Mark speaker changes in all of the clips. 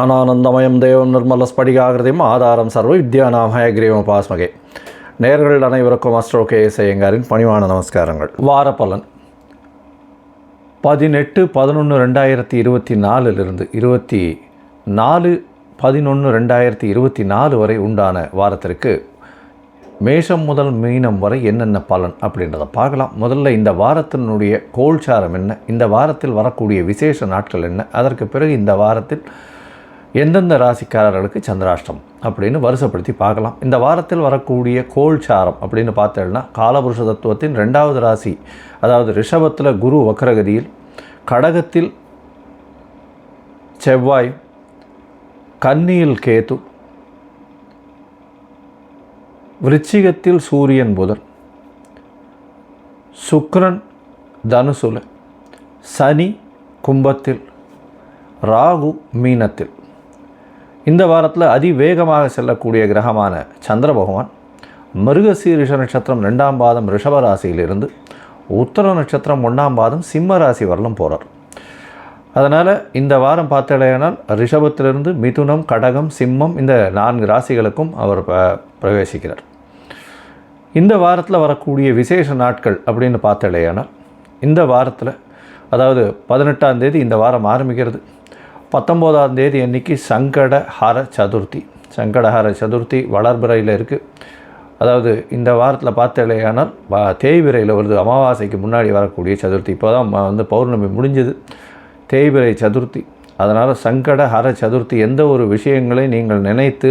Speaker 1: ஞானானந்தமயம் தேவம் நிர்மல ஸ்படிகாகிருதியும் ஆதாரம் சர்வ வித்யானாம் ஹயக்ரீவம் பாஸ்மகே நேர்கள் அனைவருக்கும் அஸ்ட்ரோ கே எஸ் ஐயங்காரின் பணிவான நமஸ்காரங்கள். வாரப்பலன். பதினெட்டு பதினொன்று ரெண்டாயிரத்தி இருபத்தி நாலுலிருந்து இருபத்தி நாலு பதினொன்று ரெண்டாயிரத்தி இருபத்தி நாலு வரை உண்டான வாரத்திற்கு மேஷம் முதல் மீனம் வரை என்னென்ன பலன் அப்படின்றத பார்க்கலாம். முதல்ல இந்த வாரத்தினுடைய கோல்சாரம் என்ன? இந்த வாரத்தில் வரக்கூடிய விசேஷ நாட்கள் என்ன? அதற்கு பிறகு இந்த வாரத்தில் எந்தெந்த ராசிக்காரர்களுக்கு சந்திராஷ்டம் அப்படின்னு வருஷப்படுத்தி பார்க்கலாம். இந்த வாரத்தில் வரக்கூடிய கோல்சாரம் அப்படின்னு பார்த்தேன்னா காலபுருஷ தத்துவத்தின் ரெண்டாவது ராசி அதாவது ரிஷபத்தில் குரு வக்ரகதியில் கடகத்தில் செவ்வாய் கன்னியில் கேது விருச்சிகத்தில் சூரியன் புதன் சுக்ரன் தனுசுல சனி கும்பத்தில் ராகு மீனத்தில். இந்த வாரத்தில் அதிவேகமாக செல்லக்கூடிய கிரகமான சந்திர பகவான் மிருகசீரிஷ நட்சத்திரம் ரெண்டாம் பாதம் ரிஷப ராசியிலிருந்து உத்தர நட்சத்திரம் ஒன்றாம் பாதம் சிம்ம ராசி வரலும் போகிறார் அதனால் இந்த வாரம் பார்த்தடையானால் ரிஷபத்திலிருந்து மிதுனம் கடகம் சிம்மம் இந்த நான்கு ராசிகளுக்கும் அவர் ப- பிரவேசிக்கிறார். இந்த வாரத்தில் வரக்கூடிய விசேஷ நாட்கள் அப்படின்னு பார்த்தடையானால் இந்த வாரத்தில் அதாவது பதினெட்டாம் தேதி இந்த வாரம் ஆரம்பிக்கிறது. பத்தொம்போதாம் தேதி அன்னைக்கு சங்கடஹர சதுர்த்தி. சங்கடஹர சதுர்த்தி வளர்பிறையில் இருக்குது அதாவது இந்த வாரத்தில் பார்த்தலையானால் தேய்பிரையில் வருது. அமாவாசைக்கு முன்னாடி வரக்கூடிய சதுர்த்தி. இப்போ தான் வந்து பௌர்ணமி முடிஞ்சது. தேய்பிரை சதுர்த்தி. அதனால் சங்கட ஹர சதுர்த்தி எந்த ஒரு விஷயங்களை நீங்கள் நினைத்து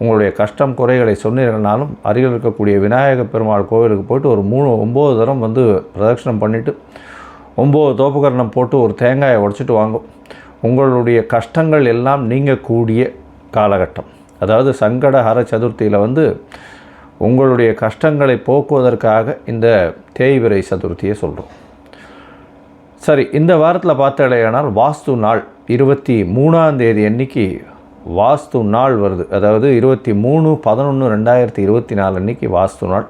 Speaker 1: உங்களுடைய கஷ்டம் குறைகளை சொன்னீர்கள்னாலும் அருகில் இருக்கக்கூடிய விநாயக பெருமாள் கோவிலுக்கு போய்ட்டு ஒரு மூணு ஒம்பது தரம் வந்து பிரதட்சணம் பண்ணிவிட்டு ஒம்பது தோப்புக்கரணம் போட்டு ஒரு தேங்காயை உடச்சிட்டு வாங்கும். உங்களுடைய கஷ்டங்கள் எல்லாம் நீங்கக்கூடிய காலகட்டம். அதாவது சங்கட ஹர சதுர்த்தியில் வந்து உங்களுடைய கஷ்டங்களை போக்குவதற்காக இந்த தேய்விரை சதுர்த்தியை சொல்கிறோம் சரி இந்த வாரத்தில் பார்த்தாலேயானால் வாஸ்து நாள் இருபத்தி மூணாம் தேதி அன்னைக்கு வாஸ்து நாள் வருது. அதாவது இருபத்தி மூணு பதினொன்று ரெண்டாயிரத்தி இருபத்தி நாலு அன்னைக்கு வாஸ்து நாள்.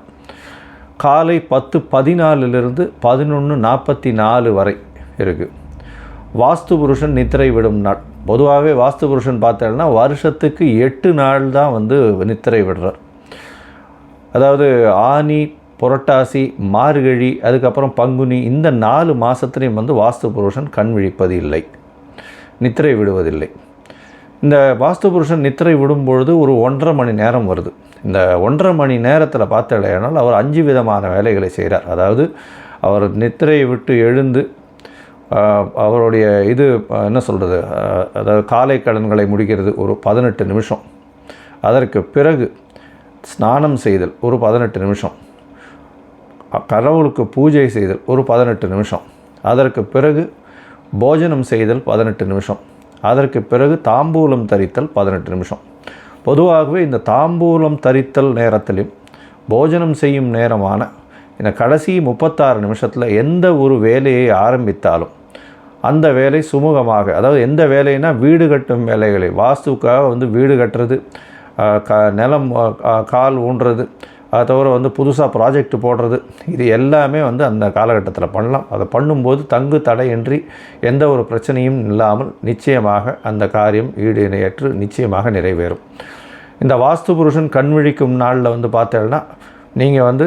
Speaker 1: காலை பத்து பதினாலிலிருந்து பதினொன்று நாற்பத்தி நாலு வரை இருக்குது வாஸ்து புருஷன் நித்திரை விடும் நாள். பொதுவாகவே வாஸ்து புருஷன் பார்த்தேன்னா வருஷத்துக்கு எட்டு நாள் தான் வந்து நித்திரை விடுறார். அதாவது ஆனி புரட்டாசி மார்கழி அதுக்கப்புறம் பங்குனி இந்த நாலு மாதத்துலேயும் வந்து வாஸ்து புருஷன் கண் விழிப்பது இல்லை நித்திரை விடுவதில்லை. இந்த வாஸ்து புருஷன் நித்திரை விடும்பொழுது ஒரு ஒன்றரை மணி நேரம் வருது. இந்த ஒன்றரை மணி நேரத்தில் பார்த்தலையானால் அவர் அஞ்சு விதமான வேலைகளை செய்கிறார் அதாவது அவர் நித்திரையை விட்டு எழுந்து அவருடைய இது என்ன சொல்கிறது அதாவது காலை கடன்களை முடிக்கிறது ஒரு பதினெட்டு நிமிஷம். அதற்கு பிறகு ஸ்நானம் செய்தல் ஒரு பதினெட்டு நிமிஷம். கடவுளுக்கு பூஜை செய்தல் ஒரு பதினெட்டு நிமிஷம். அதற்கு பிறகு போஜனம் செய்தல் பதினெட்டு நிமிஷம். அதற்கு பிறகு தாம்பூலம் தரித்தல் பதினெட்டு நிமிஷம். பொதுவாகவே இந்த தாம்பூலம் தரித்தல் நேரத்திலும் போஜனம் செய்யும் நேரமான இந்த கடைசி முப்பத்தாறு நிமிஷத்தில் எந்த ஒரு வேலையை ஆரம்பித்தாலும் அந்த வேலை சுமூகமாக அதாவது எந்த வேலைனா வீடு கட்டும் வேலைகளை வாஸ்துக்காக வந்து வீடு கட்டுறது க நிலம் கால் ஊன்றது அதை தவிர வந்து புதுசாக ப்ராஜெக்ட் போடுறது இது எல்லாமே வந்து அந்த காலகட்டத்தில் பண்ணலாம். அதை பண்ணும்போது தங்கு தடையின்றி எந்த ஒரு பிரச்சனையும் இல்லாமல் நிச்சயமாக அந்த காரியம் ஈடு இணையற்று நிச்சயமாக நிறைவேறும். இந்த வாஸ்து புருஷன் கண் விழிக்கும் நாளில் வந்து பார்த்தேன்னா நீங்கள் வந்து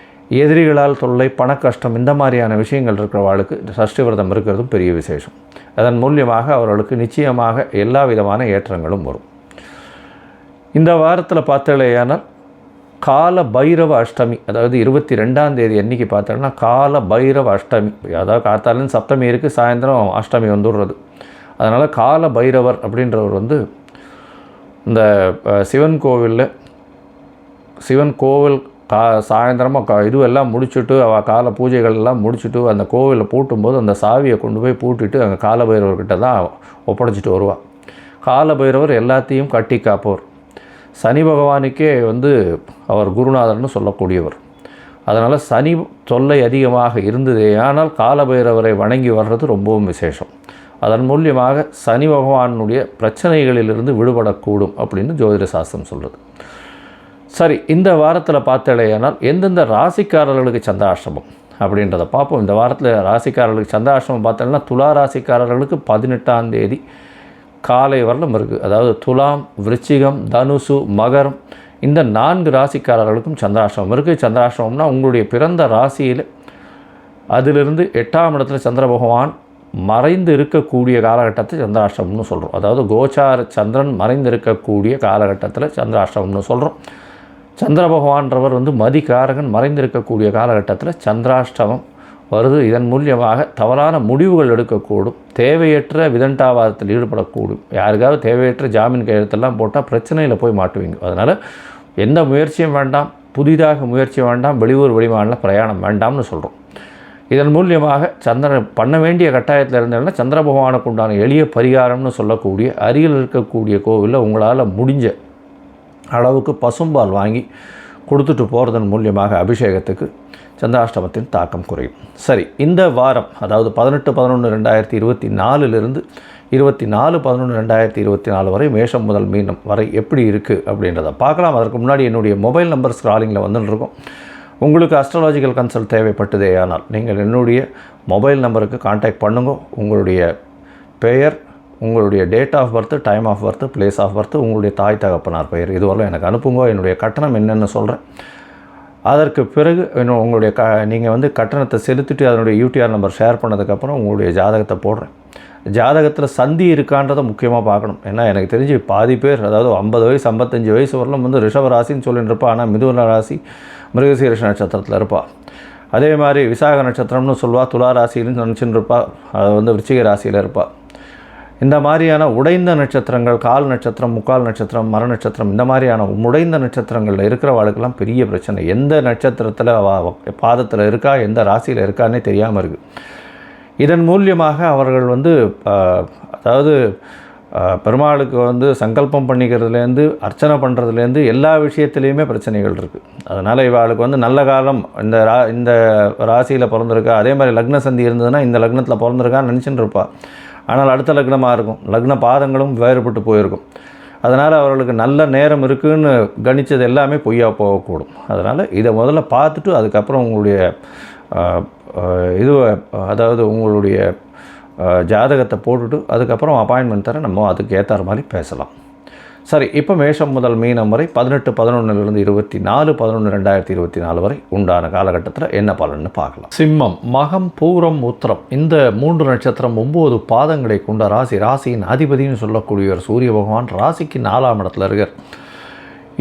Speaker 1: எதிரிகளால் தொல்லை பண கஷ்டம் இந்த மாதிரியான விஷயங்கள் இருக்கிறவாளுக்கு சஷ்டி விரதம் இருக்கிறதும் பெரிய விசேஷம். அதன் மூலியமாக அவர்களுக்கு நிச்சயமாக எல்லா விதமான ஏற்றங்களும் வரும். இந்த வாரத்தில் பார்த்தலையானால் கால பைரவ அஷ்டமி அதாவது இருபத்தி ரெண்டாம் தேதி அன்னைக்கு பார்த்தோன்னா கால பைரவ அஷ்டமி. அதாவது காத்தாலும் சப்தமி இருக்குது சாயந்தரம் அஷ்டமி வந்துடுறது. அதனால் கால பைரவர் அப்படின்றவர் வந்து இந்த சிவன் கோவிலில் சிவன் கோவில் கா சாயந்தரமாக கா இதுவெல்லாம் முடிச்சுட்டு அவள் கால பூஜைகள் எல்லாம் முடிச்சுட்டு அந்த கோவிலில் பூட்டும்போது அந்த சாவியை கொண்டு போய் பூட்டிட்டு அங்கே காலபைரவர்கிட்ட தான் ஒப்படைச்சிட்டு வருவாள் காலபைரவர் எல்லாத்தையும் கட்டி காப்பவர். சனி பகவானுக்கே வந்து அவர் குருநாதர்னு சொல்லக்கூடியவர். அதனால் சனி தொல்லை அதிகமாக இருந்தது ஆனால் காலபைரவரை வணங்கி வர்றது ரொம்பவும் விசேஷம். அதன் மூலியமாக சனி பகவானுடைய பிரச்சனைகளிலிருந்து விடுபடக்கூடும் அப்படின்னு ஜோதிட சாஸ்திரம் சொல்கிறது சரி இந்த வாரத்தில் பார்த்தலையானால் எந்தெந்த ராசிக்காரர்களுக்கு சந்திராஷ்டமம் அப்படின்றத பார்ப்போம். இந்த வாரத்தில் ராசிக்காரர்களுக்கு சந்திராஷ்டமம் பார்த்தோம்னா துலா ராசிக்காரர்களுக்கு பதினெட்டாம் தேதி காலை வரலும் இருக்குது அதாவது துலாம் விருச்சிகம் தனுசு மகரம் இந்த நான்கு ராசிக்காரர்களுக்கும் சந்திராஷ்டமம் இருக்குது சந்திராஷ்டமம்னா உங்களுடைய பிறந்த ராசியில் அதிலிருந்து எட்டாம் இடத்துல சந்திர பகவான் மறைந்து இருக்கக்கூடிய காலகட்டத்தை சந்திராஷ்டமம்னு சொல்கிறோம் அதாவது கோச்சார சந்திரன் மறைந்து இருக்கக்கூடிய காலகட்டத்தில் சந்திராஷ்டமம்னு சொல்கிறோம் சந்திர பகவான்றவர் வந்து மதிகாரகன் மறைந்திருக்கக்கூடிய காலகட்டத்தில் சந்திராஷ்டமம் வருது. இதன் மூலியமாக தவறான முடிவுகள் எடுக்கக்கூடும். தேவையற்ற விதண்டாவாதத்தில் ஈடுபடக்கூடும். யாருக்காவது தேவையற்ற ஜாமீன் கையெழுத்தெல்லாம் போட்டால் பிரச்சனையில் போய் மாட்டுவீங்க. அதனால் எந்த முயற்சியும் வேண்டாம். புதிதாக முயற்சி வேண்டாம். வெளியூர் வெளிமாநில பிரயாணம் வேண்டாம்னு சொல்கிறோம் இதன் மூலியமாக சந்திரன் பண்ண வேண்டிய கட்டாயத்தில் இருந்ததுன்னா சந்திர பகவானுக்கு உண்டான எளிய பரிகாரம்னு சொல்லக்கூடிய அருகில் இருக்கக்கூடிய கோவிலில் உங்களால் முடிஞ்ச அளவுக்கு பசும்பால் வாங்கி கொடுத்துட்டு போகிறதன் மூலியமாக அபிஷேகத்துக்கு சந்திராஷ்டமத்தின் தாக்கம் குறையும். சரி இந்த வாரம் அதாவது பதினெட்டு பதினொன்று ரெண்டாயிரத்தி இருபத்தி நாலுலேருந்து இருபத்தி நாலு பதினொன்று ரெண்டாயிரத்தி இருபத்தி நாலு வரை மேஷம் முதல் மீனம் வரை எப்படி இருக்குது அப்படின்றத பார்க்கலாம். அதற்கு முன்னாடி என்னுடைய மொபைல் நம்பர் ஸ்க்ராலிங்கில் வந்துட்டுருக்கோம் உங்களுக்கு அஸ்ட்ராலாஜிக்கல் கன்சல்ட் தேவைப்பட்டதே ஆனால் நீங்கள் என்னுடைய மொபைல் நம்பருக்கு காண்டாக்ட் பண்ணுங்க. உங்களுடைய பெயர் உங்களுடைய date of birth time of birth place of birth உங்களுடைய தாய் தகப்பனார் பெயர். இதுவரை எனக்கு அனுப்புங்க. என்னுடைய கட்டணம் என்னென்னு சொல்கிறேன் அதற்கு பிறகு இன்னும் உங்களுடைய க நீங்கள் வந்து கட்டணத்தை செலுத்திட்டு அதனுடைய யூடிஆர் நம்பர் ஷேர் பண்ணதுக்கப்புறம் உங்களுடைய ஜாதகத்தை போடுறேன். ஜாதகத்தில் சந்தி இருக்கான்றதை முக்கியமாக பார்க்கணும். ஏன்னா எனக்கு தெரிஞ்சு பாதி பேர் அதாவது ஐம்பது வயசு ஐம்பத்தஞ்சு வயசு வரலாம் வந்து ரிஷப ராசின்னு சொல்லிட்டு இருப்பா. ஆனால் மிதுன ராசி மிருகசீரிஷ நட்சத்திரத்தில் இருப்பாள் அதே மாதிரி விசாக நட்சத்திரம்னு சொல்லுவாள் துலா ராசின்னு நினச்சின்னு இருப்பாள் அது வந்து விருச்சிக ராசியில் இருப்பாள் இந்த மாதிரியான உடைந்த நட்சத்திரங்கள் கால் நட்சத்திரம் முக்கால் நட்சத்திரம் மர நட்சத்திரம் இந்த மாதிரியான உடைந்த நட்சத்திரங்களில் இருக்கிறவாளுக்கெல்லாம் பெரிய பிரச்சனை. எந்த நட்சத்திரத்தில் பாதத்தில் இருக்கா எந்த ராசியில் இருக்கான்னே தெரியாமல் இருக்குது இதன் மூலியமாக அவர்கள் வந்து அதாவது பெருமாளுக்கு வந்து சங்கல்பம் பண்ணிக்கிறதுலேருந்து அர்ச்சனை பண்ணுறதுலேருந்து எல்லா விஷயத்துலேயுமே பிரச்சனைகள் இருக்குது அதனால் இவாளுக்கு வந்து நல்ல காலம் இந்த ரா இந்த ராசியில் பிறந்திருக்கா அதே மாதிரி லக்ன சந்தி இருந்ததுன்னா இந்த லக்னத்தில் பிறந்திருக்கான்னு நினச்சின்னு இருப்பாள் ஆனால் அடுத்த லக்னமாக இருக்கும். லக்ன பாதங்களும் வேறுபட்டு போயிருக்கும். அதனால் அவர்களுக்கு நல்ல நேரம் இருக்குதுன்னு கணித்தது எல்லாமே பொய்யா போகக்கூடும். அதனால் இதை முதல்ல பார்த்துட்டு அதுக்கப்புறம் உங்களுடைய இது அதாவது உங்களுடைய ஜாதகத்தை போட்டுட்டு அதுக்கப்புறம் அப்பாயின்மெண்ட் தர நம்ம அதுக்கு ஏற்ற மாதிரி பேசலாம். சரி இப்போ மேஷம் முதல் மீனம் வரை பதினெட்டு பதினொன்றுலேருந்து இருபத்தி நாலு பதினொன்று ரெண்டாயிரத்தி இருபத்தி நாலு வரை உண்டான காலகட்டத்தில் என்ன பலன்னு பார்க்கலாம். சிம்மம் மகம் பூரம் உத்திரம் இந்த மூன்று நட்சத்திரம் ஒம்பது பாதங்களை கொண்ட ராசி ராசியின் அதிபதினு சொல்லக்கூடியவர் சூரிய பகவான் ராசிக்கு நாலாம் இடத்துல இருக்கார்.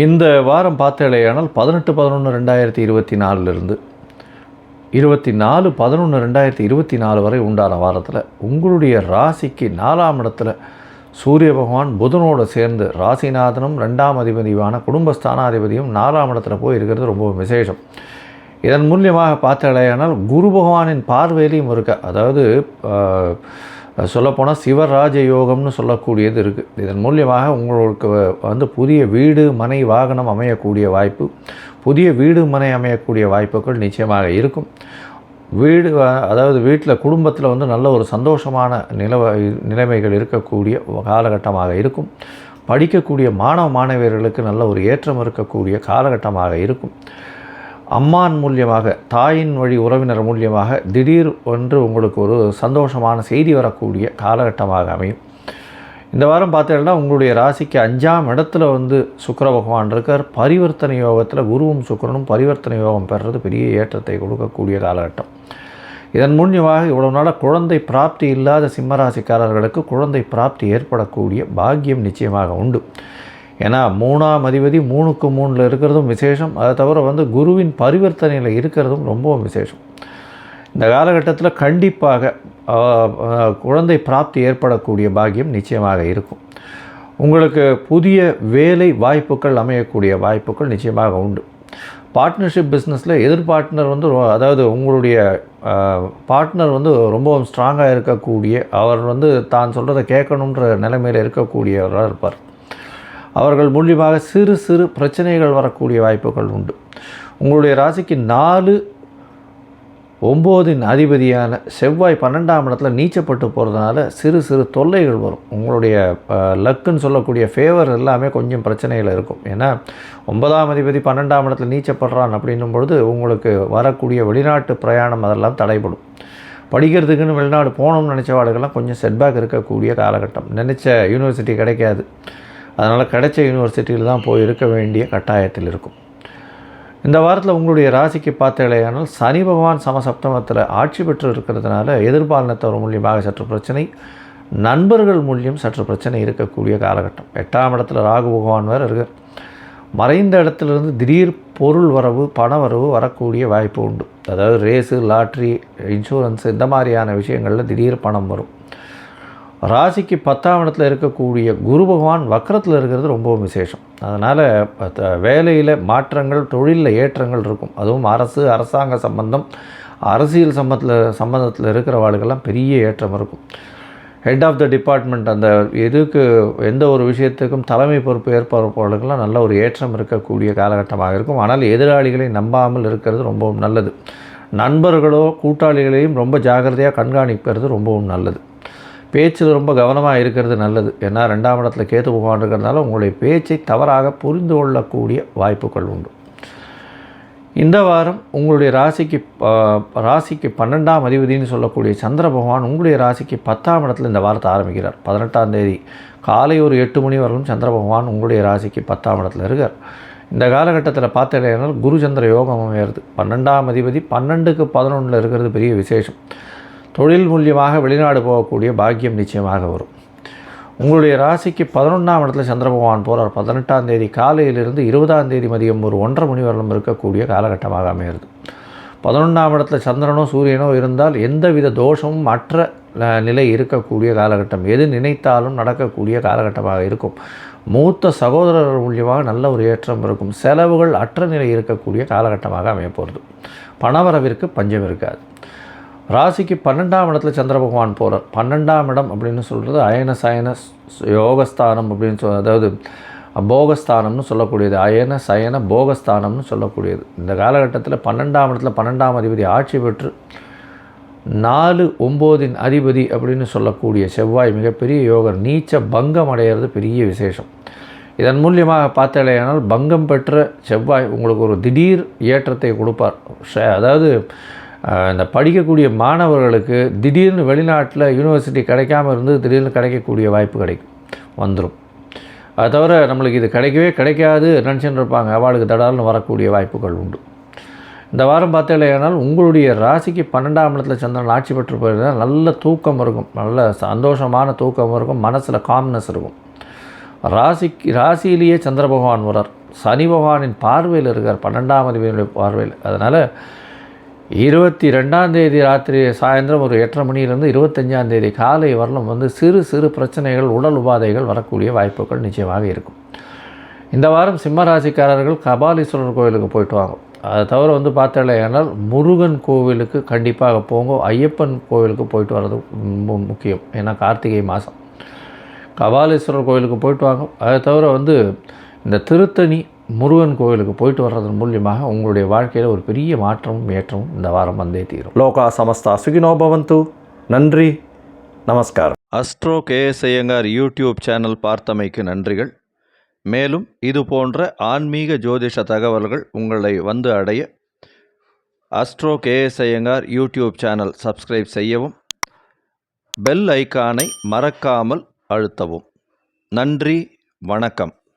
Speaker 1: இந்த வாரம் பார்த்தேலையானால் பதினெட்டு பதினொன்று ரெண்டாயிரத்தி இருபத்தி நாலுலேருந்து இருபத்தி நாலு பதினொன்று ரெண்டாயிரத்தி இருபத்தி நாலு வரை உண்டான வாரத்தில் உங்களுடைய ராசிக்கு நாலாம் இடத்துல சூரிய பகவான் புதனோடு சேர்ந்து ராசிநாதனும் ரெண்டாம் அதிபதியான குடும்பஸ்தானாதிபதியும் நாலாம் இடத்துல போய் இருக்கிறது ரொம்ப விசேஷம். இதன் மூலியமாக பார்த்தாலேயானால் குரு பகவானின் பார்வையிலையும் இருக்க. அதாவது சொல்லப்போனால் சிவராஜ யோகம்னு சொல்லக்கூடியது இருக்குது இதன் மூலியமாக உங்களுக்கு வந்து புதிய வீடு மனை வாகனம் அமையக்கூடிய வாய்ப்பு புதிய வீடு மனை அமையக்கூடிய வாய்ப்புகள் நிச்சயமாக இருக்கும். வீடு அதாவது வீட்டில் குடும்பத்தில் வந்து நல்ல ஒரு சந்தோஷமான நிலவ நிலைமைகள் இருக்கக்கூடிய காலகட்டமாக இருக்கும். படிக்கக்கூடிய மாணவ மாணவியர்களுக்கு நல்ல ஒரு ஏற்றம் இருக்கக்கூடிய காலகட்டமாக இருக்கும். அம்மான் மூலியமாக தாயின் வழி உறவினர் மூலியமாக திடீர் ஒன்று உங்களுக்கு ஒரு சந்தோஷமான செய்தி வரக்கூடிய காலகட்டமாக அமையும். இந்த வாரம் பார்த்தீங்கன்னா உங்களுடைய ராசிக்கு அஞ்சாம் இடத்துல வந்து சுக்கர பகவான் இருக்கார். பரிவர்த்தனை யோகத்தில் குருவும் சுக்கரனும் பரிவர்த்தனை யோகம் பெறுறது பெரிய ஏற்றத்தை கொடுக்கக்கூடிய காலகட்டம். இதன் மூலியமாக இவ்வளவு நாளாக குழந்தை பிராப்தி இல்லாத சிம்மராசிக்காரர்களுக்கு குழந்தை பிராப்தி ஏற்படக்கூடிய பாக்கியம் நிச்சயமாக உண்டு. ஏன்னா மூணாம் அதிபதி மூணுக்கு மூணில் இருக்கிறதும் விசேஷம். அதை தவிர வந்து குருவின் பரிவர்த்தனையில் இருக்கிறதும் ரொம்பவும் விசேஷம். இந்த காலகட்டத்தில் கண்டிப்பாக குழந்தை பிராப்தி ஏற்படக்கூடிய பாக்கியம் நிச்சயமாக இருக்கும். உங்களுக்கு புதிய வேலை வாய்ப்புகள் அமையக்கூடிய வாய்ப்புகள் நிச்சயமாக உண்டு. பார்ட்னர்ஷிப் பிஸ்னஸில் எதிர் பார்ட்னர் வந்து அதாவது உங்களுடைய பார்ட்னர் வந்து ரொம்பவும் ஸ்ட்ராங்காக இருக்கக்கூடிய அவர் வந்து தான் சொல்கிறத கேட்கணுன்ற நிலைமையில் இருக்கக்கூடியவராக இருப்பார். அவர்கள் மூலியமாக சிறு சிறு பிரச்சனைகள் வரக்கூடிய வாய்ப்புகள் உண்டு. உங்களுடைய ராசிக்கு நாலு ஒம்போதின் அதிபதியான செவ்வாய் பன்னெண்டாம் இடத்துல நீச்சப்பட்டு போகிறதுனால சிறு சிறு தொல்லைகள் வரும். உங்களுடைய லக்குன்னு சொல்லக்கூடிய ஃபேவர் எல்லாமே கொஞ்சம் பிரச்சனைகள் இருக்கும். ஏன்னா ஒன்பதாம் அதிபதி பன்னெண்டாம் இடத்துல நீச்சப்படுறான் அப்படின்னும் பொழுது உங்களுக்கு வரக்கூடிய வெளிநாட்டு பிரயாணம் அதெல்லாம் தடைப்படும் படிக்கிறதுக்குன்னு வெளிநாடு போகணும்னு நினச்ச வாடுகள்லாம் கொஞ்சம் செட்பேக் இருக்கக்கூடிய காலகட்டம். நினச்ச யூனிவர்சிட்டி கிடைக்காது. அதனால் கிடைச்ச யூனிவர்சிட்டியில் தான் போய் இருக்க வேண்டிய கட்டாயத்தில் இருக்கும். இந்த வாரத்தில் உங்களுடைய ராசிக்கு பார்த்தாலேயானால் சனி பகவான் சமசப்தமத்தில் ஆட்சி பெற்று இருக்கிறதுனால எதிர்பாலனத்தவர் மூலியமாக சற்று பிரச்சனை நண்பர்கள் மூலியம் சற்று பிரச்சனை இருக்கக்கூடிய காலகட்டம். எட்டாம் இடத்துல ராகு பகவான் வேறு இருக்கு மறைந்த இடத்துலேருந்து திடீர் பொருள் வரவு பண வரவு வரக்கூடிய வாய்ப்பு உண்டு. அதாவது ரேஸு லாட்ரி இன்சூரன்ஸ் இந்த மாதிரியான விஷயங்களில் திடீர் பணம் வரும். ராசிக்கு பத்தாம் இடத்துல இருக்கக்கூடிய குரு பகவான் வக்கரத்தில் இருக்கிறது ரொம்பவும் விசேஷம். அதனால் வேலையில் மாற்றங்கள் தொழிலில் ஏற்றங்கள் இருக்கும். அதுவும் அரசு அரசாங்க சம்பந்தம் அரசியல் சம்பந்தத்தில் சம்பந்தத்தில் இருக்கிறவாளுக்கெல்லாம் பெரிய ஏற்றம் இருக்கும். ஹெட் ஆஃப் த டிபார்ட்மெண்ட் அந்த எதுக்கு எந்த ஒரு விஷயத்துக்கும் தலைமை பொறுப்பு ஏற்பவர்களுக்கெல்லாம் நல்ல ஒரு ஏற்றம் இருக்கக்கூடிய காலகட்டமாக இருக்கும். ஆனால் எதிராளிகளை நம்பாமல் இருக்கிறது ரொம்பவும் நல்லது. நண்பர்களோ கூட்டாளிகளையும் ரொம்ப ஜாகிரதையாக கண்காணிக்கிறது ரொம்பவும் நல்லது. பேச்சில் ரொம்ப கவனமாக இருக்கிறது நல்லது. ஏன்னா ரெண்டாம் இடத்துல கேத்து பகவான் இருக்கிறதுனால உங்களுடைய பேச்சை தவறாக புரிந்து கொள்ளக்கூடிய வாய்ப்புகள் உண்டு. இந்த வாரம் உங்களுடைய ராசிக்கு ராசிக்கு பன்னெண்டாம் அதிபதினு சொல்லக்கூடிய சந்திர பகவான் உங்களுடைய ராசிக்கு பத்தாம் இடத்துல இந்த வாரத்தை ஆரம்பிக்கிறார். பதினெட்டாம் தேதி காலை ஒரு எட்டு மணி வரலும் சந்திர பகவான் உங்களுடைய ராசிக்கு பத்தாம் இடத்துல இருக்கார். இந்த காலகட்டத்தில் பார்த்தீங்கன்னா குரு சந்திர யோகம் அமையிறது. பன்னெண்டாம் அதிபதி பன்னெண்டுக்கு பதினொன்றில் இருக்கிறது பெரிய விசேஷம். தொழில் மூலியமாக வெளிநாடு போகக்கூடிய பாக்கியம் நிச்சயமாக வரும். உங்களுடைய ராசிக்கு பதினொன்றாம் இடத்துல சந்திர பகவான் போகிறார் பதினெட்டாம் தேதி காலையிலிருந்து இருபதாம் தேதி மதியம் ஒரு ஒன்றரை மணி வரலும் இருக்கக்கூடிய காலகட்டமாக அமையிறது பதினொன்றாம் இடத்துல சந்திரனோ சூரியனோ இருந்தால் எந்தவித தோஷமும் மற்ற நிலை இருக்கக்கூடிய காலகட்டம் எது நினைத்தாலும் நடக்கக்கூடிய காலகட்டமாக இருக்கும். மூத்த சகோதரர் மூலியமாக நல்ல ஒரு ஏற்றம் இருக்கும். செலவுகள் அற்ற நிலை இருக்கக்கூடிய காலகட்டமாக அமையப்போகிறது பணவரவிற்கு பஞ்சம் இருக்காது. ராசிக்கு பன்னெண்டாம் இடத்துல சந்திர பகவான் போகிறார் பன்னெண்டாம் இடம் அப்படின்னு சொல்கிறது அயன சயன யோகஸ்தானம் அப்படின்னு சொல் அதாவது போகஸ்தானம்னு சொல்லக்கூடியது. அயன சயன போகஸ்தானம்னு சொல்லக்கூடியது. இந்த காலகட்டத்தில் பன்னெண்டாம் இடத்துல பன்னெண்டாம் அதிபதி ஆட்சி பெற்று நாலு ஒம்போதின் அதிபதி அப்படின்னு சொல்லக்கூடிய செவ்வாய் மிகப்பெரிய யோகர். நீச்ச பங்கம் அடைகிறது பெரிய விசேஷம். இதன் மூலியமாக பார்த்தாலேயானால் பங்கம் பெற்ற செவ்வாய் உங்களுக்கு ஒரு திடீர் ஏற்றத்தை கொடுப்பார். அதாவது இந்த படிக்கக்கூடிய மாணவர்களுக்கு திடீர்னு வெளிநாட்டில் யூனிவர்சிட்டி கிடைக்காம இருந்து திடீர்னு கிடைக்கக்கூடிய வாய்ப்பு கிடைக்கும். வந்துடும் அது தவிர நம்மளுக்கு இது கிடைக்கவே கிடைக்காது நினச்சின்னு இருப்பாங்க அவளுக்கு தடால்னு வரக்கூடிய வாய்ப்புகள் உண்டு. இந்த வாரம் பார்த்தீங்கன்னா உங்களுடைய ராசிக்கு பன்னெண்டாம் இடத்துல சந்திரன் ஆட்சி பெற்று போயிருந்தால் நல்ல தூக்கம் இருக்கும். நல்ல சந்தோஷமான தூக்கம் இருக்கும். மனசில் காம்னஸ் இருக்கும். ராசிக்கு ராசியிலேயே சந்திர பகவான் வரார் சனி பகவானின் பார்வையில் இருக்கார். பன்னெண்டாம் அதிபதியுடைய பார்வையில். அதனால் இருபத்தி ரெண்டாம் தேதி ராத்திரி சாயந்தரம் ஒரு எட்டரை மணியிலேருந்து இருபத்தஞ்சாம் தேதி காலை வரலும் வந்து சிறு சிறு பிரச்சனைகள் உடல் உபாதைகள் வரக்கூடிய வாய்ப்புகள் நிச்சயமாக இருக்கும். இந்த வாரம் சிம்மராசிக்காரர்கள் கபாலீஸ்வரர் கோவிலுக்கு போயிட்டு வாங்க. அதை தவிர வந்து பார்த்தேனால் முருகன் கோவிலுக்கு கண்டிப்பாக போங்க. ஐயப்பன் கோவிலுக்கு போயிட்டு வர்றது ரொம்ப முக்கியம். ஏன்னா கார்த்திகை மாதம் கபாலீஸ்வரர் கோவிலுக்கு போயிட்டு வாங்க. அதை தவிர வந்து இந்த திருத்தணி முருகன் கோவிலுக்கு போயிட்டு வர்றதன் மூலியமாக உங்களுடைய வாழ்க்கையில் ஒரு பெரிய மாற்றமும் ஏற்றமும் இந்த வாரம் வந்தே தீரும். லோகா சமஸ்தா சுகினோபவந்து நன்றி. நமஸ்காரம். Astro KS Iyengar YouTube channel பார்த்தமைக்கு நன்றிகள். மேலும் இது போன்ற ஆன்மீக ஜோதிஷ தகவல்கள் உங்களை வந்து அடைய astro KS Iyengar YouTube channel subscribe செய்யவும் பெல் ஐக்கானை மறக்காமல் அழுத்தவும். நன்றி. வணக்கம்.